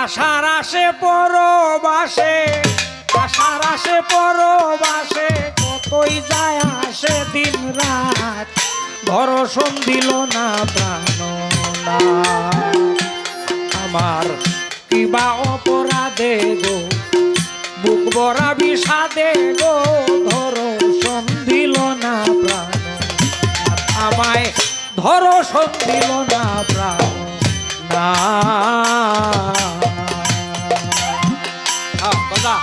আশার আসে, পরবাসে। আশার আসে, পরবাসে। কতই যায় আসে দিন রাত ভরসন দিল না প্রাণ আমার কিবা অপরাধে গো, বুক বরা বিষাদে গো ধরসন দিল না প্রাণ আমায় ধরসন দিল না প্রাণ না। তোমার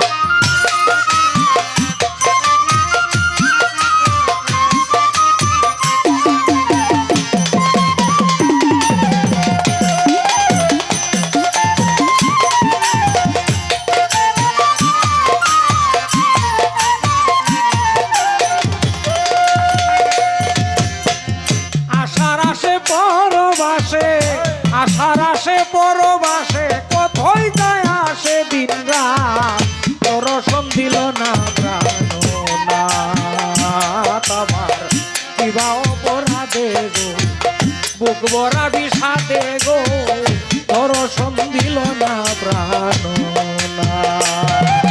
কিবা অপরাধে গো। বুক বরা বিষাদে গো। রসম দিল না প্রাণ না।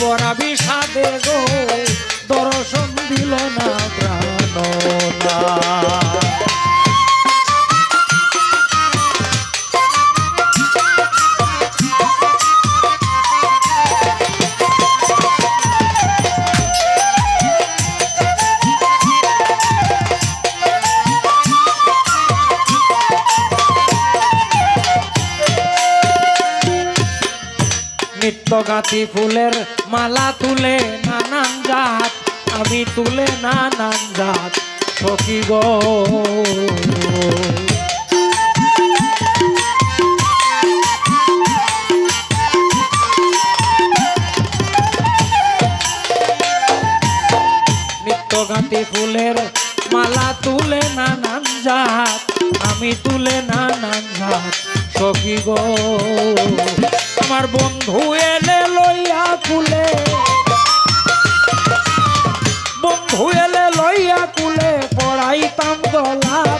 ভরা বিষাদে গো। নিত্যগাতি ফুলের মালা তুলে নানান জাত। আমি তুলে নানান জাত গো। নিত্যগাতি ফুলের মালা তুলে নানান জাত, আমি তুলে নানান জাত, সখী আমার বন্ধু এলে লইয়া কুলে। বন্ধু এলে লইয়া কুলে পড়াইতাম গলাত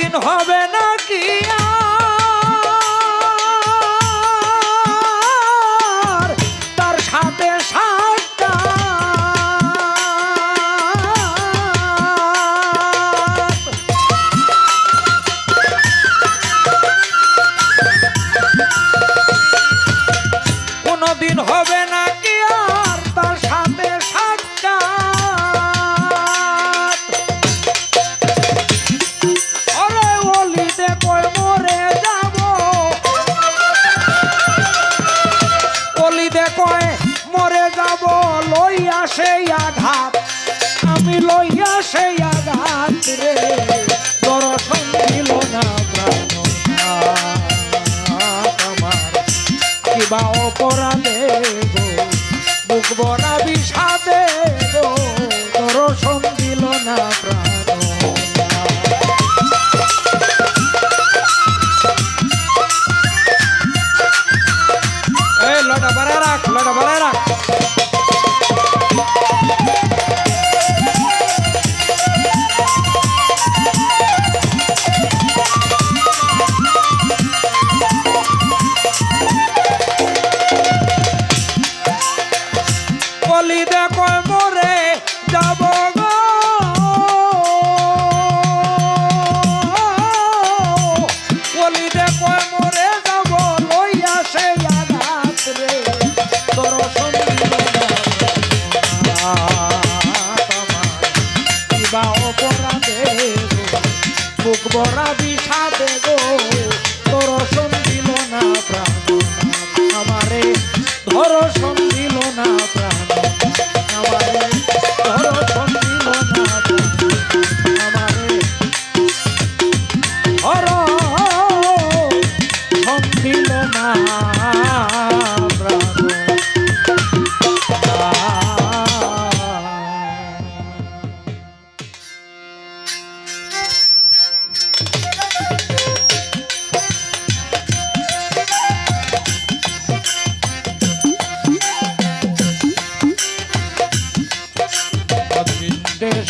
কোনদিন হবে না লইয়া সেই আঘাত, আমি লইয়া সেই আঘাত রে। দর্শন দিল না আমার কিবা অপরাধে বুক ভরা বিষাদে দর্শন দিল না প্রাণ লটা বাড়ায় রাখ লটা বাড়ায় রাখ। বুক ভরা বিষাদে গো। দর্শন দিল না প্রাণ। আমারে ধর্ষণ দিল না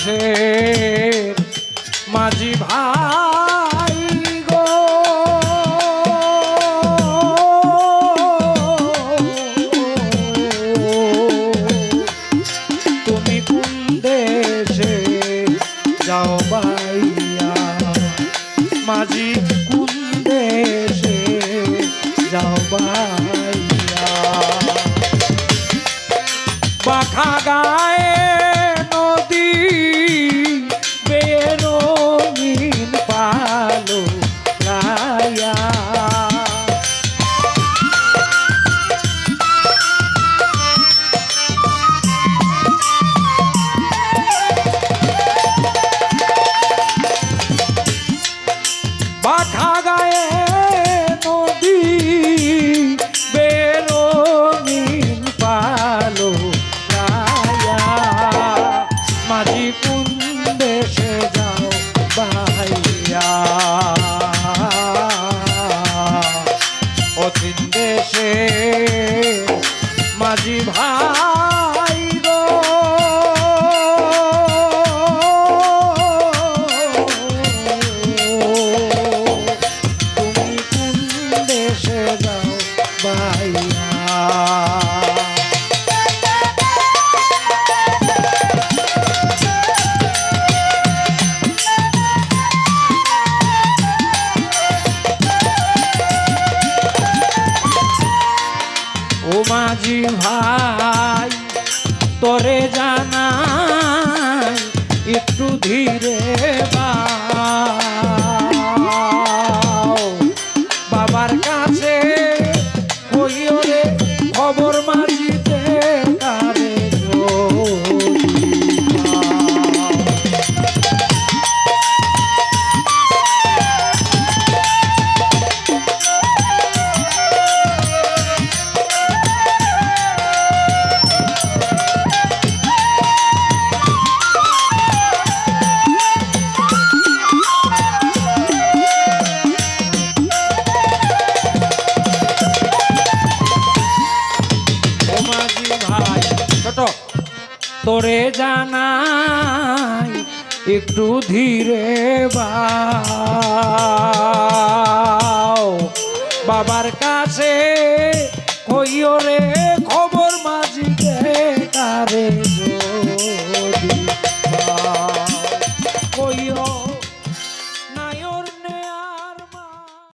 দেশের মাঝি ভাই গো। তুমি কোন দেশে যাও ভাই তোরে জানা একটু ধীরে তোরে জানাই একটু ধীরে বাও